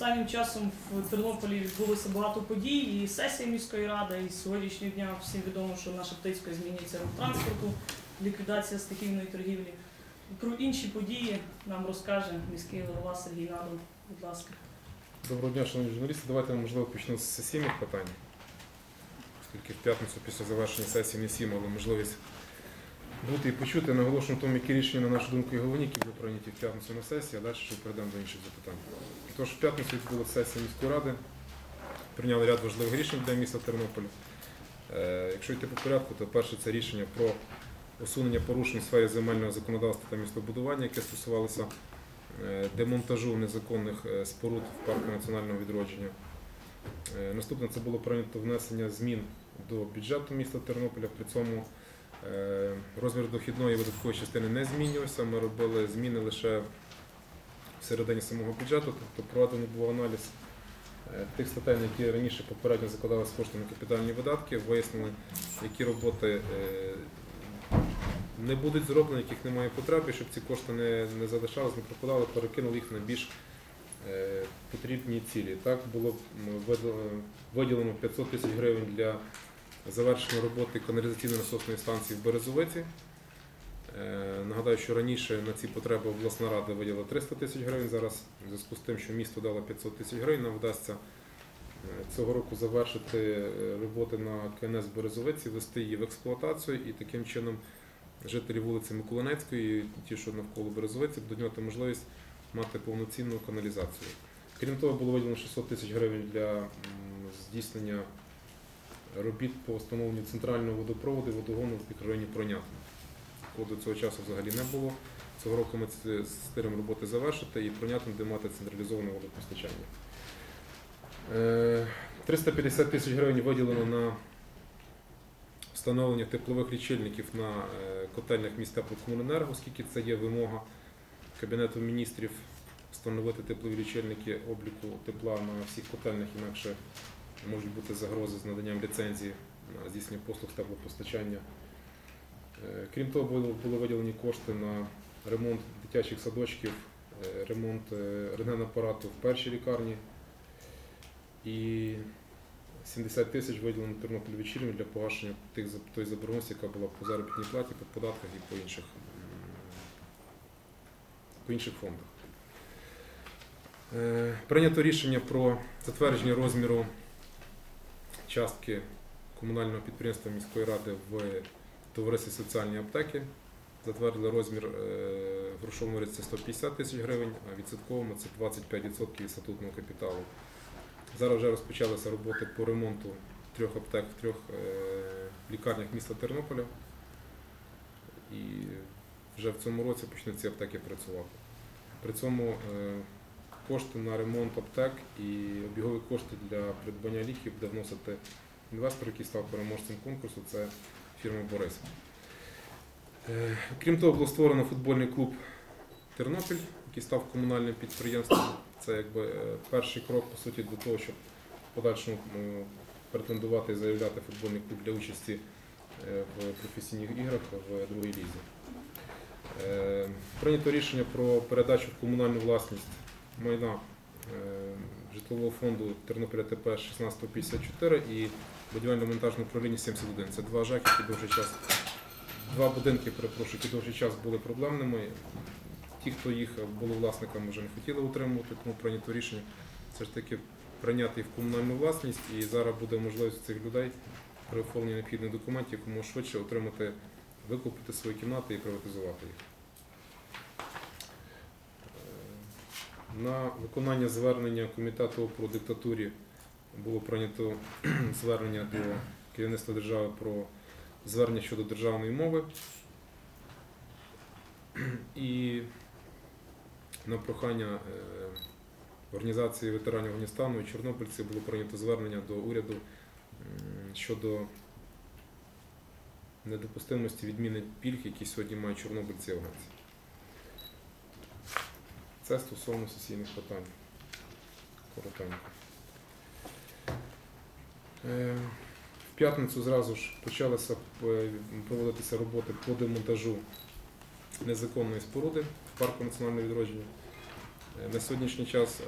Останнім часом в Тернополі відбулося багато подій, і сесія міської ради, і сьогоднішнього дня всім відомо, що наша Птицька змінюється рух транспорту, ліквідація стихійної торгівлі. Про інші події нам розкаже міський голова Сергій Надон. Будь ласка. Доброго дня, шановні журналісти. Давайте можливо почну з сесійних питань. Оскільки в п'ятницю після завершення сесії не всі мали можливість бути і почути. Наголошую на тому, які рішення, на нашу думку, і головні, які були прийняті в п'ятницю на сесії, а далі ще перейдемо до інших запитань. Тож в п'ятницю відбулася сесія міської ради, прийняли ряд важливих рішень для міста Тернополя. Е, Якщо йти по порядку, то перше це рішення про усунення порушень в сфері земельного законодавства та містобудування, яке стосувалося е, демонтажу незаконних е, споруд в парку національного відродження. Наступне це було прийнято внесення змін до бюджету міста Тернополя. При цьому розмір дохідної і видаткової частини не змінювався. Ми робили зміни лише всередині самого бюджету, тобто проведений був аналіз е, тих статей, які раніше попередньо закладалися кошти на капітальні видатки, вияснили, які роботи е, не будуть зроблені, яких немає потреби, щоб ці кошти не, не залишались, не пропадали, перекинули їх на більш е, потрібні цілі. Так було виділено 500 тисяч гривень для завершення роботи каналізаційно-насосної станції в Березовиці. Е, Нагадаю, що раніше на ці потреби обласна рада виділила 300 тисяч гривень. Зараз в зв'язку з тим, що місто дало 500 тисяч гривень, нам вдасться е, цього року завершити е, роботи на КНС Березовиці, ввести її в експлуатацію і таким чином жителі вулиці Миколинецької, ті, що навколо Березовиці, будуть мати можливість мати повноцінну каналізацію. Крім того, було виділено 600 тисяч гривень для здійснення робіт по встановленню центрального водопроводу і водогону в мікрорайоні Пронятин. Якого до цього часу взагалі не було. Цього року ми ці- стиримо роботи завершити і Пронятин, де мати централізоване водопостачання. Е, 350 тисяч гривень виділено на встановлення теплових лічильників на е, котельнях міст теплокомуненерго, оскільки це є вимога Кабінету міністрів встановити теплові лічильники обліку тепла на всіх котельнях, інакше можуть бути загрози з наданням ліцензії на здійснення послуг з теплопостачання. Е, Крім того, були, виділені кошти на ремонт дитячих садочків, е, ремонт е, рентгенапарату в першій лікарні і 70 тисяч виділено Тернопіль вечірню для погашення тих тої заборгованості, яка була по заробітній платі, по податках і по інших, по інших фондах. Прийнято рішення про затвердження розміру частки комунального підприємства міської ради в товаристві соціальні аптеки. Затвердили розмір е, в грошовому це 150 тисяч гривень, а відсотковому це 25% від статутного капіталу. Зараз вже розпочалися роботи по ремонту трьох аптек в трьох е, лікарнях міста Тернополя. І вже в цьому році почнуть ці аптеки працювати. При цьому е, кошти на ремонт аптек і обігові кошти для придбання ліків буде вносити інвестор, який став переможцем конкурсу, це фірма Борис. Е, Крім того, було створено футбольний клуб Тернопіль, який став комунальним підприємством. Це якби е, перший крок по суті до того, щоб в подальшому е, претендувати і заявляти футбольний клуб для участі в професійних іграх в другій лізі. Прийнято рішення про передачу в комунальну власність майна е, житлового фонду Тернополя ТП 1654 і будівельно-монтажне управління 71. Це два ЖЕКи, які довгий час, два будинки, перепрошую, які довгий час були проблемними. Ті, хто їх були власниками, вже не хотіли утримувати, тому прийнято рішення все ж таки прийняти їх в комунальну власність, і зараз буде можливість цих людей при оформленні необхідних документів якомога швидше отримати, викупити свої кімнати і приватизувати їх. На виконання звернення комітету про диктатурі було прийнято звернення до керівництва держави про звернення щодо державної мови. І на прохання е, організації ветеранів Афганістану і Чорнобильців було прийнято звернення до уряду щодо недопустимості відміни пільг, які сьогодні мають чорнобильці і афганці. Це стосовно сесійних питань. Коротенько. Е, В п'ятницю зразу ж почалися е, проводитися роботи по демонтажу незаконної споруди в парку національного відродження. Е, На сьогоднішній час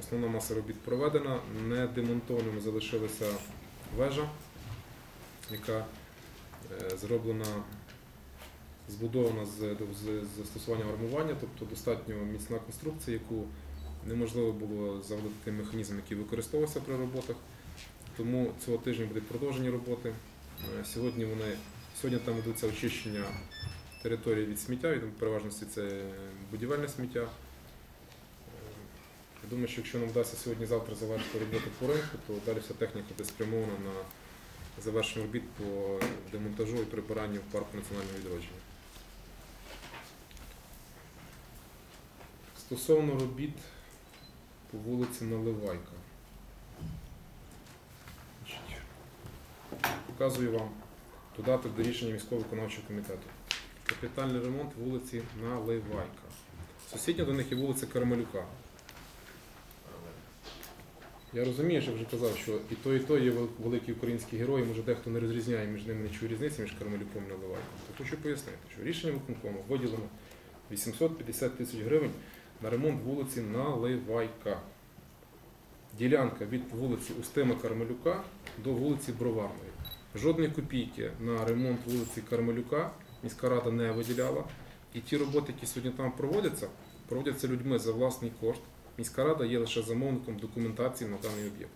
основна маса робіт проведена. Не демонтованими залишилася вежа, яка зроблена, збудована з, з, з застосуванням армування, тобто достатньо міцна конструкція, яку неможливо було заводити тим механізм, який використовувався при роботах. Тому цього тижня будуть продовжені роботи. Е, Сьогодні вони сьогодні там ведуться очищення території від сміття, і в переважності це будівельне сміття. Е, Я думаю, що якщо нам вдасться сьогодні-завтра завершити роботу по ринку, то далі вся техніка буде спрямована на завершення робіт по демонтажу і прибиранню в парку національного відродження. Стосовно робіт по вулиці Наливайка. Показую вам додаток до рішення міського виконавчого комітету. Капітальний ремонт вулиці Наливайка. Сусідня до них є вулиця Кармелюка. Я розумію, що вже казав, що і то, і то є великі українські герої, може дехто не розрізняє між ними чує різниці між Кармелюком і Наливайком. То хочу пояснити, що рішенням виконкому виділено 850 тисяч гривень на ремонт вулиці Наливайка. Ділянка від вулиці Устима Кармелюка до вулиці Броварної. Жодної копійки на ремонт вулиці Кармелюка міська рада не виділяла. І ті роботи, які сьогодні там проводяться, проводяться людьми за власний кошт. Міська рада є лише замовником документації на даний об'єкт.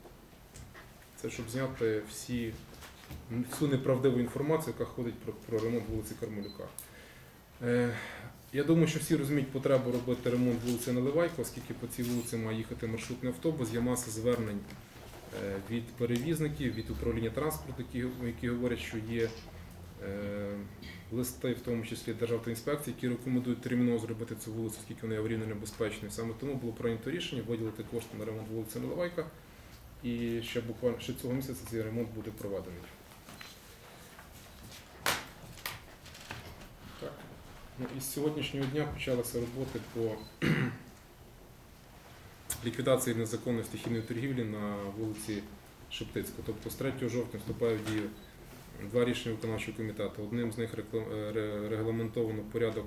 Це щоб зняти всі, всю неправдиву інформацію, яка ходить про, про ремонт вулиці Кармелюка. Е, я думаю, що всі розуміють потребу робити ремонт вулиці Наливайко, оскільки по цій вулиці має їхати маршрутний автобус. Є маса звернень е, від перевізників, від управління транспорту, які, які говорять, що є е, листи, в тому числі Державної інспекції, які рекомендують терміново зробити цю вулицю, оскільки вона є аварійно небезпечною. Саме тому було прийнято рішення виділити кошти на ремонт вулиці Наливайка. І ще буквально ще цього місяця цей ремонт буде проведений. Так. Ну, і з сьогоднішнього дня почалися роботи по ліквідації незаконної стихійної торгівлі на вулиці Шептицького. Тобто з 3 жовтня вступає в дію два рішення виконавчого комітету. Одним з них регламентовано порядок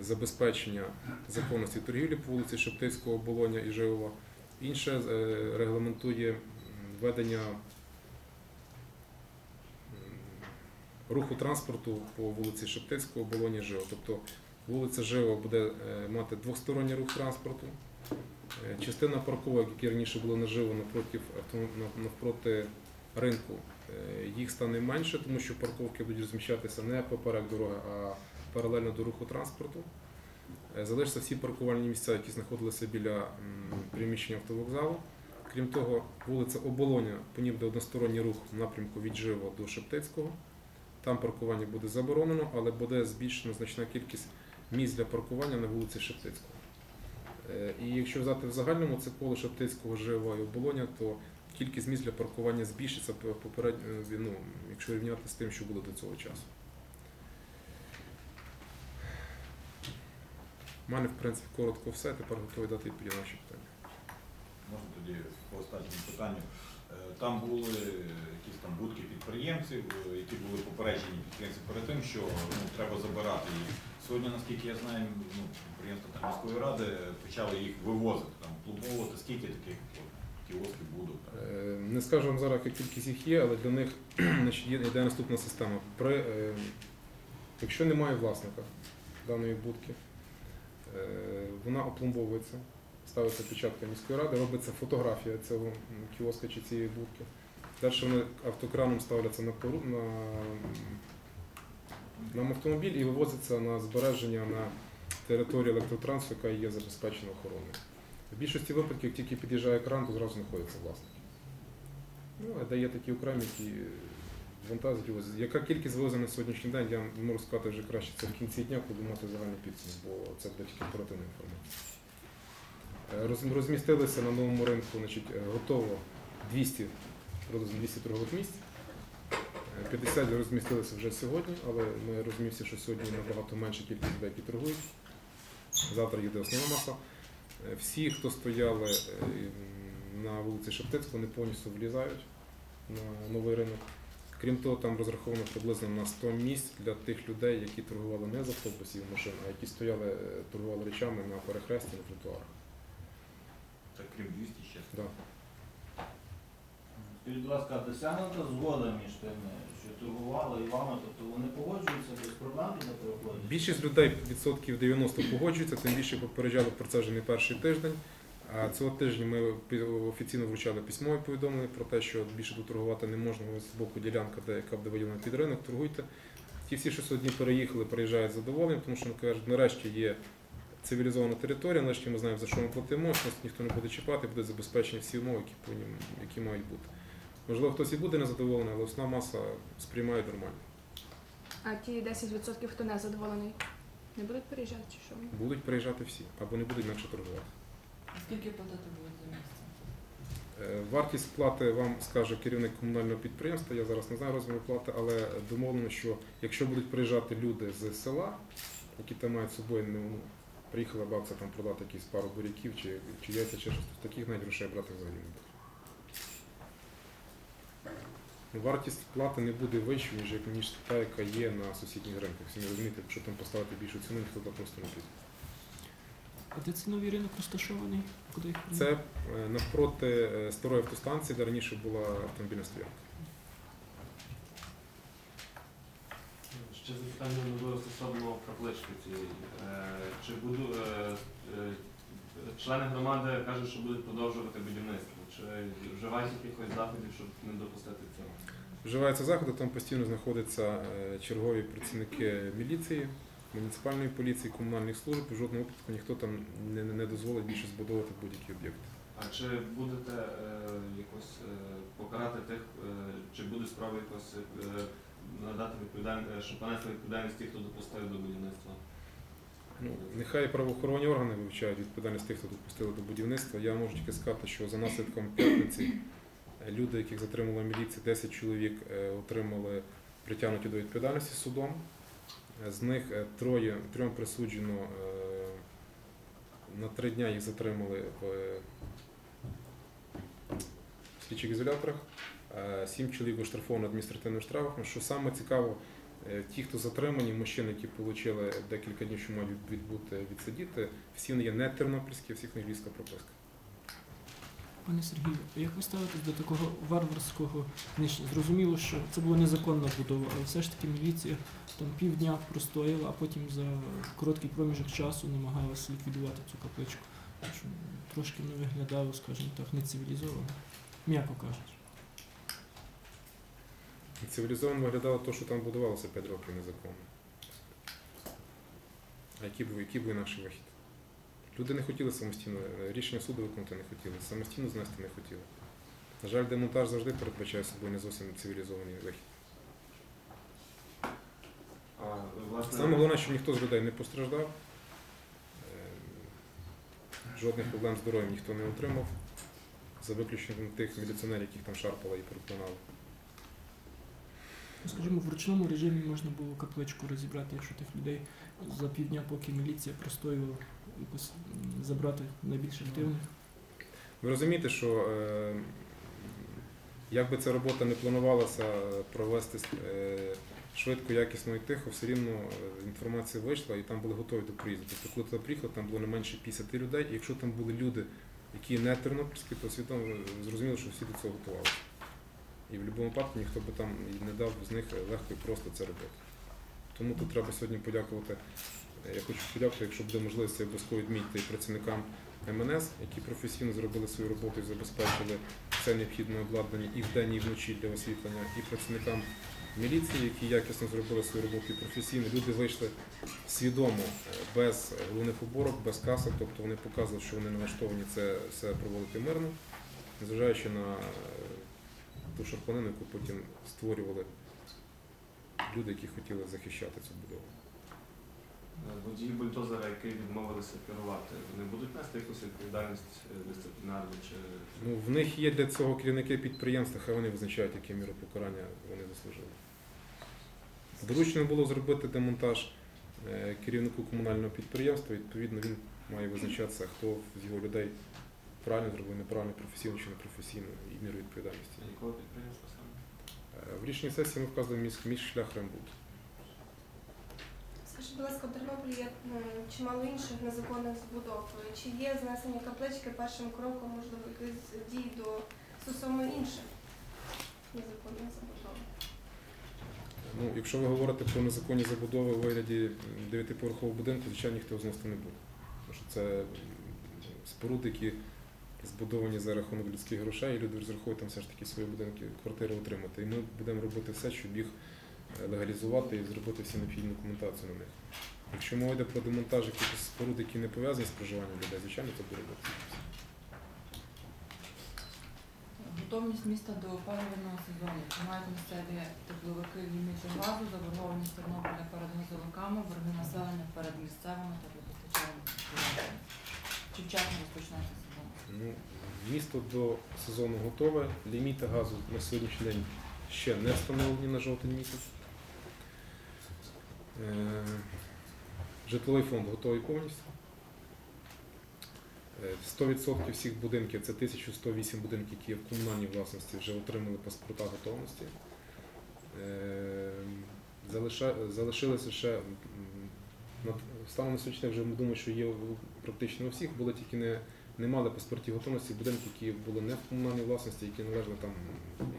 забезпечення законності торгівлі по вулиці Шептицького, Болоня і Живова. Інше е, регламентує м, руху транспорту по вулиці Шептицького, Болоні, Жива. Тобто вулиця Жива буде е, мати двосторонній рух транспорту. Е, Частина парковок, які раніше були наживо напроти, навпроти ринку, е, їх стане менше, тому що парковки будуть розміщатися не поперек дороги, а паралельно до руху транспорту. Залишаться всі паркувальні місця, які знаходилися біля приміщення автовокзалу. Крім того, вулиця Оболоня, по буде односторонній рух в напрямку від Жива до Шептицького. Там паркування буде заборонено, але буде збільшена значна кількість місць для паркування на вулиці Шептицького. Е, І якщо взяти в загальному це коло Шептицького, Жива і Оболоня, то кількість місць для паркування збільшиться по- попередньо, е, ну, якщо рівняти з тим, що було до цього часу. У мене, в принципі, коротко все. Тепер готовий дати відповіді на ваші питання. Можна тоді по останньому питанню. Е, Там були якісь там будки підприємців, е, які були попереджені підприємці перед тим, що ну, треба забирати їх. Сьогодні, наскільки я знаю, ну, підприємства там, міської ради почали їх вивозити, там, пломбовувати, скільки таких кіосків будуть. Е, Не скажу вам зараз, яка кількість їх є, але для них йде наступна система. При, е, якщо немає власника даної будки, е, вона опломбовується, ставиться печатка міської ради, робиться фотографія цього кіоска чи цієї будки. Далі вони автокраном ставляться на, пору- на, на автомобіль і вивозяться на збереження на територію електротрансу, яка є забезпечена охороною. В більшості випадків, тільки під'їжджає кран, то зразу знаходиться власник. Ну, а де є такі окремі, які вантажать його. Яка кількість вивезена на сьогоднішній день, я можу сказати вже краще це в кінці дня, коли мати загальний підсумок, бо це буде тільки оперативна інформація. Е, роз- Розмістилися на новому ринку, значить, е, готово 200, 200 торгових місць. Е, 50 розмістилися вже сьогодні, але ми розуміємося, що сьогодні набагато менша кількість людей, які торгують. Завтра їде основна маса. Е, Всі, хто стояли е, на вулиці Шептицького, вони повністю влізають на новий ринок. Крім того, там розраховано приблизно на 100 місць для тих людей, які торгували не з автобусів машин, а які стояли, е, торгували речами на перехресті на тротуарах. Це крім 200 ще. Да. Скажіть, будь ласка, досягнута згода між тими, що торгували і вами, тобто вони погоджуються без проблем туди переходять? Більшість людей відсотків 90 погоджуються, тим більше попереджали про це вже не перший тиждень. А цього тижня ми офіційно вручали письмове повідомлення про те, що більше тут торгувати не можна. Ось з боку ділянка, де яка буде виділена під ринок, торгуйте. Ті всі, що сьогодні переїхали, приїжджають задоволені, тому що кажуть, нарешті є цивілізована територія, нарешті ми знаємо, за що ми платимо, що нас ніхто не буде чіпати, будуть забезпечені всі умови, які, повинні, які мають бути. Можливо, хтось і буде незадоволений, але основна маса сприймає нормально. А ті 10%, хто не задоволений, не будуть переїжджати чи що? Будуть приїжджати всі, або не будуть інакше торгувати. Скільки платити будуть за місце? Е, Вартість плати вам скаже керівник комунального підприємства. Я зараз не знаю розміру плати, але домовлено, що якщо будуть приїжджати люди з села, які там мають з собою ну, приїхала бабця там продати якісь пару буряків чи, чи яйця, чи щось, таких навіть грошей брати взагалі не буде. Ну, Вартість плати не буде вищою, ніж, ніж та, яка є на сусідніх ринках. Всі не розумієте, якщо там поставити більшу ціну, ніхто туди просто не піде. А де це новий ринок розташований? Куди їх Це е, навпроти е, старої автостанції, де раніше була автомобільна стоянка. Ще запитання можливо стосовно каплички цієї. Е, Чи буду е, е, члени громади кажуть, що будуть продовжувати будівництво? Чи вживають якихось заходів, щоб не допустити цього? Вживаються заходи, там постійно знаходяться чергові працівники міліції, муніципальної поліції, комунальних служб. В жодному випадку ніхто там не, не дозволить більше збудовувати будь-які об'єкти. А чи будете е, якось е, покарати тих, е, чи буде справа якось е, надати відповідальність, щоб понесли відповідальність тих, хто допустив до будівництва? Ну, нехай правоохоронні органи вивчають відповідальність тих, хто допустили до будівництва. Я можу тільки сказати, що за наслідком п'ятниці е, люди, яких затримала міліція, 10 чоловік е, отримали притягнуті до відповідальності судом. Е, З них е, троє, трьом присуджено е, на три дня їх затримали в е, слідчих ізоляторах. Е, Сім чоловік оштрафовано адміністративним штрафом. Що саме цікаво, Е, Ті, хто затримані, мужчини, які отримали декілька днів, що мають відбути відсидіти, всі вони є не тернопільські, всіх них львівська прописка. Пане Сергію, як ви ставитесь до такого варварського знищення? Зрозуміло, що це була незаконна будова, але все ж таки міліція там півдня простояла, а потім за короткий проміжок часу намагалася ліквідувати цю капличку. Трошки не виглядало, скажімо так, нецивілізовано, м'яко кажучи. Цивілізовано виглядало те, що там будувалося 5 років незаконно. А який був, який був інакший вихід? Люди не хотіли самостійно, рішення суду виконати не хотіли, самостійно знести не хотіли. На жаль, демонтаж завжди передбачає собою не зовсім цивілізований вихід. Власне, Саме головне, щоб ніхто з людей не постраждав, е, жодних проблем з здоров'ям ніхто не отримав, за виключенням тих міліціонерів, яких там шарпали і переконали. Ну, Скажімо, в ручному режимі можна було капличку розібрати, якщо тих людей за півдня, поки міліція простоювала, якось забрати найбільш активних. Ви розумієте, що е, як би ця робота не планувалася провести е, швидко, якісно і тихо, все рівно е, інформація вийшла і там були готові до приїзду. Тобто, коли туди приїхали, там було не менше 50 людей, і якщо там були люди, які не тернопільські, то свідомо зрозуміло, що всі до цього готувалися. І в будь-якому випадку ніхто би там не дав з них легко і просто це робити. Тому тут треба сьогодні подякувати. е, Я хочу подякувати, якщо буде можливість, я обов'язково відмітити і працівникам МНС, які професійно зробили свою роботу і забезпечили все необхідне обладнання і вдень, і вночі для освітлення, і працівникам міліції, які якісно зробили свою роботу і професійно. Люди вийшли свідомо, е, без головних уборок, без касок, тобто вони показували, що вони налаштовані це все проводити мирно, незважаючи на е, ту шарпанину, яку потім створювали люди, які хотіли захищати цю будову. Е, Водії бульдозера, які відмовилися керувати, вони будуть нести якусь відповідальність е, дисциплінарну чи Ну, в них є для цього керівники підприємства, хай вони визначають, яке міру покарання вони заслужили. Доручено було зробити демонтаж е, керівнику комунального підприємства. Відповідно, він має визначатися, хто з його людей правильно зробив, неправильно, професійно чи непрофесійно, і міру відповідальності. якого підприємства саме? Е, В рішенні сесії ми вказуємо міськ, міськ шлях Рембут. Скажіть, будь ласка, в Тернополі є чимало інших незаконних збудов. Чи є знесення каплички першим кроком, можливо, якихось дій до стосовно інших незаконних забудов? Ну, якщо ви говорите про незаконні забудови у вигляді дев'ятиповерхового будинку, звичайно, ніхто зносити не буде. Тому що це споруди, які збудовані за рахунок людських грошей, і люди розраховують там все ж таки свої будинки, квартири отримати. І ми будемо робити все, щоб їх е, легалізувати і зробити всю необхідну документацію на них. Якщо мова йде про демонтаж якихось споруд, які не пов'язані з проживанням людей, звичайно, це буде робити. Готовність міста до опалювального сезону. Мають місцеві тепловики ліміти газу, заборгованість Тернополя перед газовиками, борги населення перед місцевими теплопостачальними підприємствами? Чи вчасно розпочнеться? Ну, місто до сезону готове. Ліміти газу на сьогоднішній день ще не встановлені на жовтий місяць. Е, Житловий фонд готовий повністю. Е, 100% всіх будинків, це 1108 будинків, які є в комунальній власності, вже отримали паспорта готовності. Е, Залишилося ще станом на сьогоднішній день вже думаємо, що є практично у всіх, були тільки не не мали паспортів готовності будинки, які були не в комунальній власності, які належали там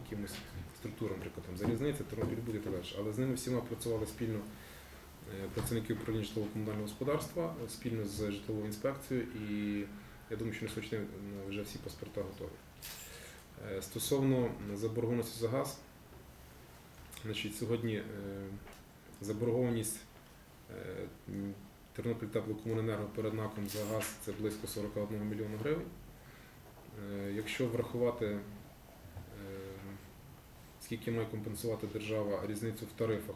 якимось структурам, наприклад, там залізниця, Тернопіль і так далі. Але з ними всіма працювали спільно е, працівники управління житлово-комунального господарства е, спільно з житловою інспекцією, і я думаю, що на сьогоднішній е, вже всі паспорта готові. Е, Стосовно заборгованості за газ, значить, сьогодні е, заборгованість Тернопіль теплокомуненерго перед НАКом за газ це близько 41 мільйона гривень. Е, Якщо врахувати, е, скільки має компенсувати держава різницю в тарифах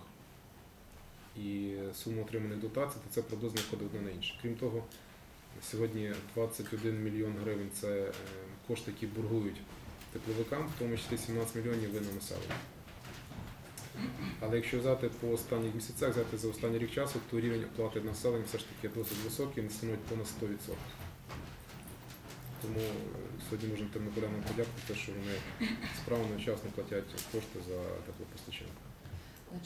і суму отриманої дотації, то це приблизно виходить одне на інше. Крім того, сьогодні 21 мільйон гривень це е, кошти, які боргують тепловикам, в тому числі 17 мільйонів ви на населення. Але якщо взяти по останніх місяцях, взяти за останній рік часу, то рівень оплати населення все ж таки досить високий, він становить понад 100%. Тому е, сьогодні можемо тернополянам подякувати, що вони справно вчасно платять кошти за теплопостачання.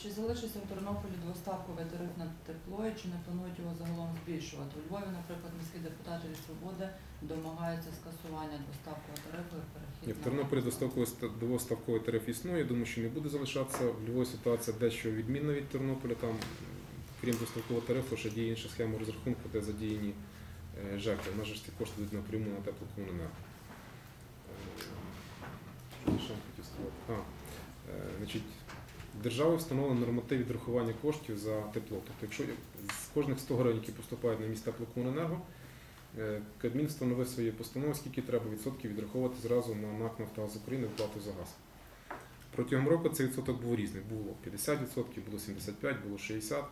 Чи залишиться у Тернополі двоставковий тариф на тепло і чи не планують його загалом збільшувати? У Львові, наприклад, міські депутати від свободи домагаються скасування двоставкового тарифу і перехід Ні, в Тернополі двоставковий двоставковий тариф існує. Я думаю, що не буде залишатися. В Львові ситуація дещо відмінна від Тернополя. Там, крім двоставкового тарифу, ще діє інша схема розрахунку, де задіяні ЖЕКи. У нас ж ці кошти йдуть напряму на теплокомуненерго. Е, Що я хотів сказати? А, е, значить, державою встановлено норматив відрахування коштів за тепло. Тобто, якщо з кожних 100 гривень, які поступають на місто теплокомуненерго, Е, Кабмін встановив свої постанови, скільки треба відсотків відраховувати зразу на НАК «Нафтогаз України оплату за газ. Протягом року цей відсоток був різний. Було 50%, було 75%, було 60%.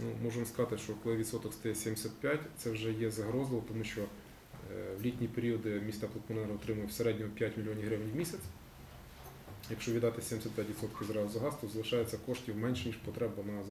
Ну, можемо сказати, що коли відсоток стає 75%, це вже є загрозливо, тому що е, в літні періоди міста Платонера отримує в середньому 5 мільйонів гривень в місяць. Якщо віддати 75% зразу за газ, то залишається коштів менше, ніж потреба на